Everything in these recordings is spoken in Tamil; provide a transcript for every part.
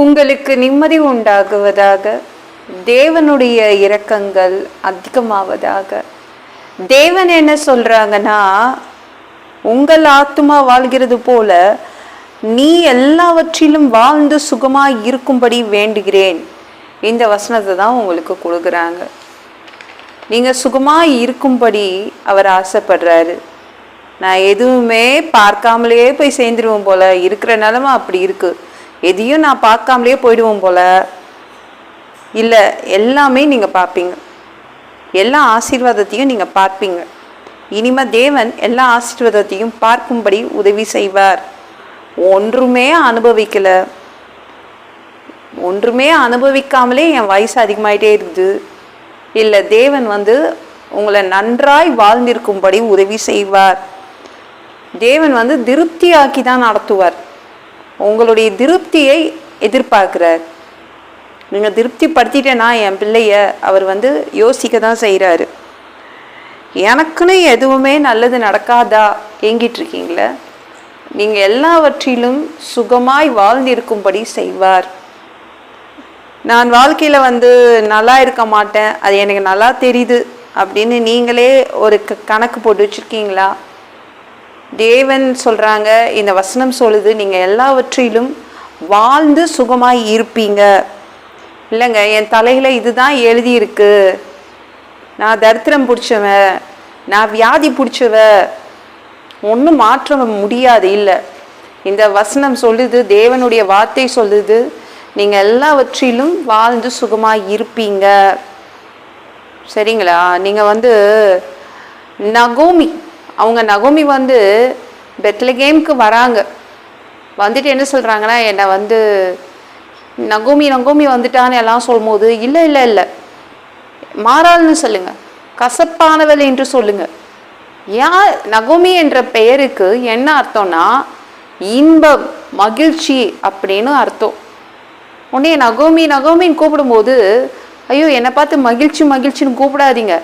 உங்களுக்கு நிம்மதி உண்டாகுவதாக தேவனுடைய இரக்கங்கள் அதிகமாவதாக. தேவன் என்ன சொல்றாங்கன்னா உங்கள் ஆத்துமா வாழ்கிறது போல நீ எல்லாவற்றிலும் வாழ்ந்து சுகமாய் இருக்கும்படி வேண்டுகிறேன். இந்த வசனத்தை தான் உங்களுக்கு கொடுக்குறாங்க. நீங்க சுகமாய் இருக்கும்படி அவர் ஆசைப்படுறாரு. நான் எதுவுமே பார்க்காமலேயே போய் சேர்ந்துருவோம் போல இருக்கிற நிலமை அப்படி இருக்குது எதையும் நான் பார்க்காமலே போயிடுவோம் போல. இல்லை எல்லாமே நீங்கள் பார்ப்பீங்க. எல்லா ஆசீர்வாதத்தையும் நீங்கள் பார்ப்பீங்க. இனிமே தேவன் எல்லா ஆசீர்வாதத்தையும் பார்க்கும்படி உதவி செய்வார். ஒன்றுமே அனுபவிக்கல. ஒன்றுமே அனுபவிக்காமலே என் வயசு அதிகமாயிட்டே இருக்குது. இல்லை தேவன் வந்து உங்களை நன்றாய் வாழ்ந்திருக்கும்படி உதவி செய்வார். தேவன் வந்து திருப்தியாக்கி தான் நடத்துவார். உங்களுடைய திருப்தியை எதிர்பார்க்குறார். நீங்கள் திருப்திப்படுத்திட்டேன்னா என் பிள்ளைய அவர் வந்து யோசிக்க தான் செய்கிறாரு எனக்குன்னு எதுவுமே நல்லது நடக்காதா? ஏங்கிட்டு நீங்கள் எல்லாவற்றிலும் சுகமாய் வாழ்ந்திருக்கும்படி செய்வார். நான் வாழ்க்கையில் வந்து நல்லா இருக்க மாட்டேன் அது எனக்கு நல்லா தெரியுது அப்படின்னு நீங்களே ஒரு க- கணக்கு போட்டு வச்சுருக்கீங்களா? தேவன் சொல்கிறாங்க இந்த வசனம் சொல்லுது நீங்கள் எல்லாவற்றிலும் வாழ்ந்து சுகமாய் இருப்பீங்க. இல்லைங்க என் தலையில் இதுதான் எழுதியிருக்கு. நான் தரித்திரம் பிடிச்சவன் நான் வியாதி பிடிச்சவ ஒன்றும் மாற்ற முடியாது இல்லை. இந்த வசனம் சொல்லுது தேவனுடைய வார்த்தை சொல்லுது நீங்கள் எல்லாவற்றிலும் வாழ்ந்து சுகமாக இருப்பீங்க. சரிங்களா? நீங்கள் வந்து நகோமி அவங்க நகோமி வந்து பெத்லகேம்க்கு வராங்க. வந்துட்டு என்ன சொல்கிறாங்கன்னா என்னை வந்து நகோமி நகோமி வந்துட்டான்னு எல்லாம் சொல்லும்போது இல்லை இல்லை இல்லை. மாறாள்னு சொல்லுங்கள் கசப்பானவள் என்று சொல்லுங்கள் ஏன் நகோமி என்ற பெயருக்கு என்ன அர்த்தம்னா இன்பம் மகிழ்ச்சி அப்படின்னு அர்த்தம். உடனே நகோமி நகோமின்னு கூப்பிடும்போது ஐயோ என்னை பார்த்து மகிழ்ச்சி மகிழ்ச்சின்னு கூப்பிடாதீங்க.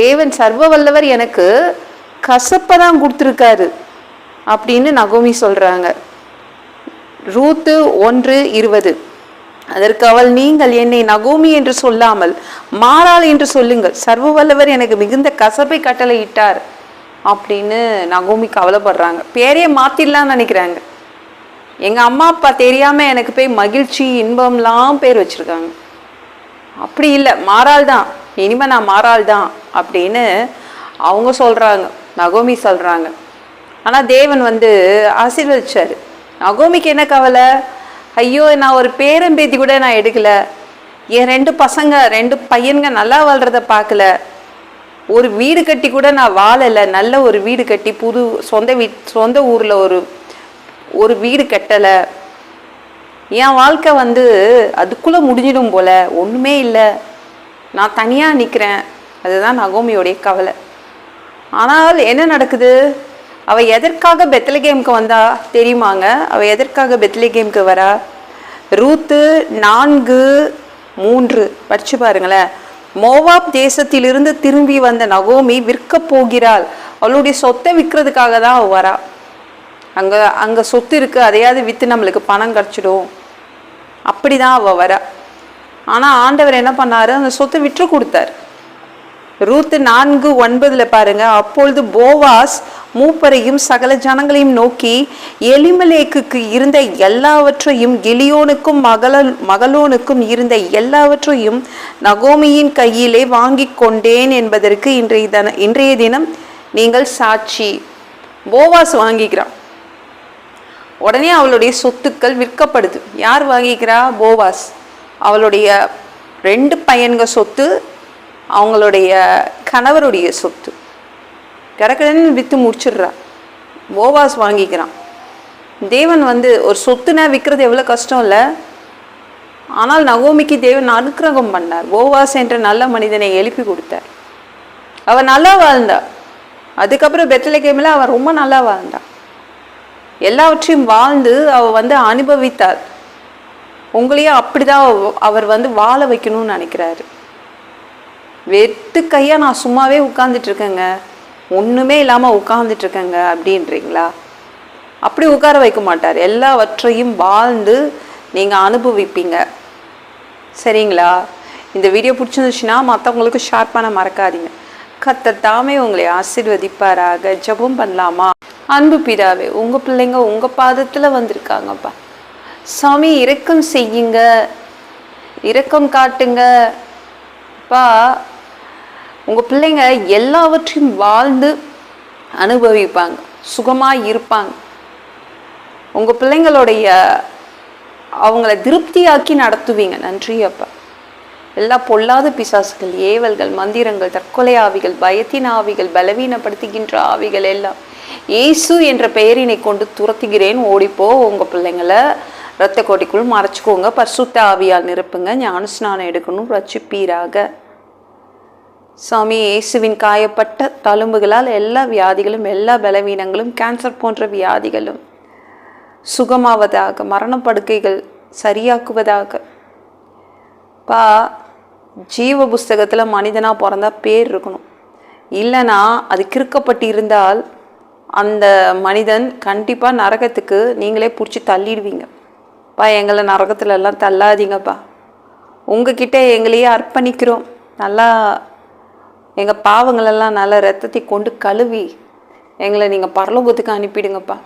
தேவன் சர்வ வல்லவர் எனக்கு கசப்பை தான் கொடுத்துருக்காரு அப்படின்னு நகோமி சொல்கிறாங்க ரூத்து ஒன்று இருபது. அதற்கு அவள் நீங்கள் என்னை நகோமி என்று சொல்லாமல் மாறாள் என்று சொல்லுங்கள். சர்வ வல்லவர் எனக்கு மிகுந்த கசப்பை கட்டளையிட்டார் அப்படின்னு நகோமி கவலைப்படுறாங்க. பேரையே மாத்திடலாம்னு நினைக்கிறாங்க. எங்கள் அம்மா அப்பா தெரியாமல் எனக்கு போய் மகிழ்ச்சி இன்பம்லாம் பேர் வச்சிருக்காங்க. அப்படி இல்லை மாறாள் தான். இனிமே நான் மாறாள் தான் அப்படின்னு அவங்க சொல்கிறாங்க நகோமி சொல்கிறாங்க ஆனால் தேவன் வந்து ஆசீர்வதிச்சார். நகோமிக்கு என்ன கவலை? ஐயோ நான் ஒரு பேரம்பேத்தி கூட நான் எடுக்கல. என் ரெண்டு பசங்க ரெண்டு பையனுங்க நல்லா வாழ்கிறத பார்க்கல. ஒரு வீடு கட்டி கூட நான் வாழலை. நல்ல ஒரு வீடு கட்டி புது சொந்த வீட் சொந்த ஊரில் ஒரு ஒரு வீடு கட்டலை. என் வாழ்க்கை வந்து அதுக்குள்ளே முடிஞ்சிடும் போல. ஒன்றுமே இல்லை. நான் தனியாக நிற்கிறேன் அதுதான் நகோமியோடைய கவலை. ஆனால் என்ன நடக்குது? அவள் எதற்காக பெத்லகேம்க்கு வந்தா? தெரியுமாங்க? அவள் எதற்காக பெத்லகேம்க்கு வரா? ரூத்து நான்கு மூன்று. படிச்சு பாருங்களேன். மோவாப் தேசத்திலிருந்து திரும்பி வந்த நகோமி விற்க போகிறாள். அவளுடைய சொத்தை விற்கிறதுக்காக தான் அவள் வரா. அங்கே அங்கே சொத்து இருக்கு. அதையாவது விற்று நம்மளுக்கு பணம் கிடைச்சிடும். அப்படிதான் அவள் வரா. ஆனால் ஆண்டவர் என்ன பண்ணார்? அந்த சொத்தை விற்று கொடுத்தார். ரூத்து நான்கு ஒன்பதில் பாருங்க. அப்பொழுது போவாஸ் மூப்பரையும் சகல ஜனங்களையும் நோக்கி எலிமலேக்குக்கு இருந்த எல்லாவற்றையும் கிலியோனுக்கும் மகள மகளோனுக்கும் இருந்த எல்லாவற்றையும் நகோமியின் கையிலே வாங்கி கொண்டேன் என்பதற்கு இன்றைய தின இன்றைய தினம் நீங்கள் சாட்சி. போவாஸ் வாங்கிக்கிறான். உடனே அவளுடைய சொத்துக்கள் விற்கப்படுது. யார் வாங்கிக்கிறா? போவாஸ். அவளுடைய ரெண்டு பையன்க சொத்து அவங்களுடைய கணவருடைய சொத்து. கடக்கடன்னு விற்று முடிச்சிடுறா. ஓவாஸ் வாங்கிக்கிறான். தேவன் வந்து ஒரு சொத்துனா விற்கிறது எவ்வளோ கஷ்டம் இல்லை. ஆனால் நகோமிக்கு தேவன் அனுக்கிரகம் பண்ணார். ஓவாஸ் என்ற நல்ல மனிதனை எழுப்பி கொடுத்தார். அவன் நல்லா வாழ்ந்தா. அதுக்கப்புறம் பெத்தலகேமில் அவன் ரொம்ப நல்லா வாழ்ந்தா. எல்லாவற்றையும் வாழ்ந்து அவள் வந்து அனுபவித்தார் உங்களையும் அப்படிதான் தான் அவர் வந்து வாழ வைக்கணும்னு நினைக்கிறாரு. வெத்து கையாக நான் சும்மாவே உட்காந்துட்ருக்கேங்க இருக்கேங்க இல்லாமல் இல்லாம இருக்கேங்க அப்படின்றீங்களா? அப்படி உட்கார வைக்க மாட்டார். எல்லாவற்றையும் வாழ்ந்து நீங்கள் அனுபவிப்பீங்க. சரிங்களா? இந்த வீடியோ பிடிச்சிருந்துச்சுன்னா மற்றவங்களுக்கு ஷேர் பண்ண மறக்காதீங்க. கத்தத்தாமே உங்களை ஆசிர்வதிப்பாராக. ஜெபம் பண்ணலாமா? அன்பு பிதாவே உங்கள் பிள்ளைங்க உங்கள் பாதத்தில் வந்திருக்காங்கப்பா. சாமி இரக்கம் செய்யுங்க. இரக்கம் காட்டுங்க. அப்பா உங்கள் பிள்ளைங்க எல்லாவற்றையும் வாழ்ந்து அனுபவிப்பாங்க சுகமாக இருப்பாங்க. உங்கள் பிள்ளைங்களுடைய அவங்கள திருப்தியாக்கி நடத்துவீங்க. நன்றி அப்பா. எல்லா பொல்லாத பிசாசுகள் ஏவல்கள் மந்திரங்கள் தற்கொலை ஆவிகள் பயத்தின் ஆவிகள் பலவீனப்படுத்துகின்ற ஆவிகள் எல்லாம் இயேசு என்ற பெயரினை கொண்டு துரத்துகிறேன். ஓடிப்போ உங்கள் பிள்ளைங்களை. இரத்த கோட்டிக்குள் மறைச்சிக்கோங்க. பர்சுத்த ஆவியால் நிரப்புங்க. ஞானஸ்நானம் எடுக்கணும். ரச்சிப்பீராக சாமி இயேசுவின் காயப்பட்ட தழும்புகளால் எல்லா வியாதிகளும் எல்லா பலவீனங்களும் கேன்சர் போன்ற வியாதிகளும் சுகமாவதாக மரணப்படுக்கைகள் சரியாக்குவதாக. பா ஜீவ புஸ்தகத்தில் மனிதனாக பிறந்தா பேர் இருக்கணும். இல்லைனா அது கிறுக்கப்பட்டு இருந்தால் அந்த மனிதன் கண்டிப்பாக நரகத்துக்கு நீங்களே பிடிச்சி தள்ளிடுவீங்க. பா எங்களை நரகத்துல எல்லாம் தள்ளாதீங்கப்பா. உங்ககிட்ட எங்களையே அர்ப்பணிக்கிறோம். நல்லா எங்கள் பாவங்களெல்லாம் நல்ல ரத்தத்தை கொண்டு கழுவி எங்களை நீங்கள் பரலோகத்துக்கு அனுப்பிடுங்கப்பா.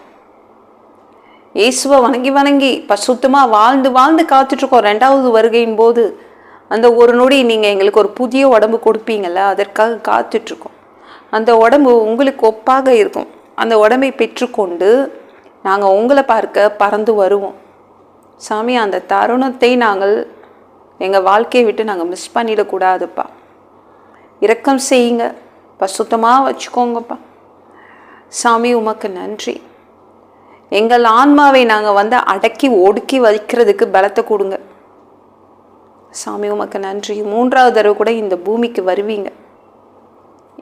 இயேசுவை வணங்கி வணங்கி பசுத்தமாக வாழ்ந்து வாழ்ந்து காத்துட்ருக்கோம் ரெண்டாவது வருகையின் போது. அந்த ஒரு நொடி நீங்கள் எங்களுக்கு ஒரு புதிய உடம்பு கொடுப்பீங்கள்ல அதற்காக காத்துட்ருக்கோம். அந்த உடம்பு உங்களுக்கு ஒப்பாக இருக்கும். அந்த உடம்பை பெற்றுக்கொண்டு நாங்கள் உங்களை பார்க்க பறந்து வருவோம். சாமி அந்த தருணத்தை நாங்கள் எங்கள் வாழ்க்கையை விட்டு நாங்கள் மிஸ் பண்ணிடக்கூடாதுப்பா. இரக்கம் செய்யுங்க. பசுத்தமாக வச்சுக்கோங்கப்பா. சாமி உமக்கு நன்றி. எங்கள் ஆன்மாவை நாங்கள் வந்து அடக்கி ஒடுக்கி வைக்கிறதுக்கு பலத்தை கொடுங்க. சாமி உமக்கு நன்றி. மூன்றாவது தடவை கூட இந்த பூமிக்கு வருவீங்க.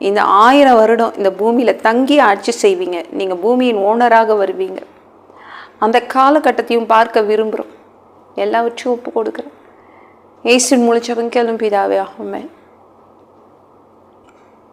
இந்த ஆயிரம் வருடம் இந்த பூமியில் தங்கி ஆட்சி செய்வீங்க. நீங்கள் பூமியின் ஓனராக வருவீங்க. அந்த காலகட்டத்தையும் பார்க்க விரும்புகிறோம் எல்லாவற்றையும் ஒப்பு கொடுக்குறேன் ஏசின் முழிச்சவங்க கிளம்பிதாவே ஆகுமே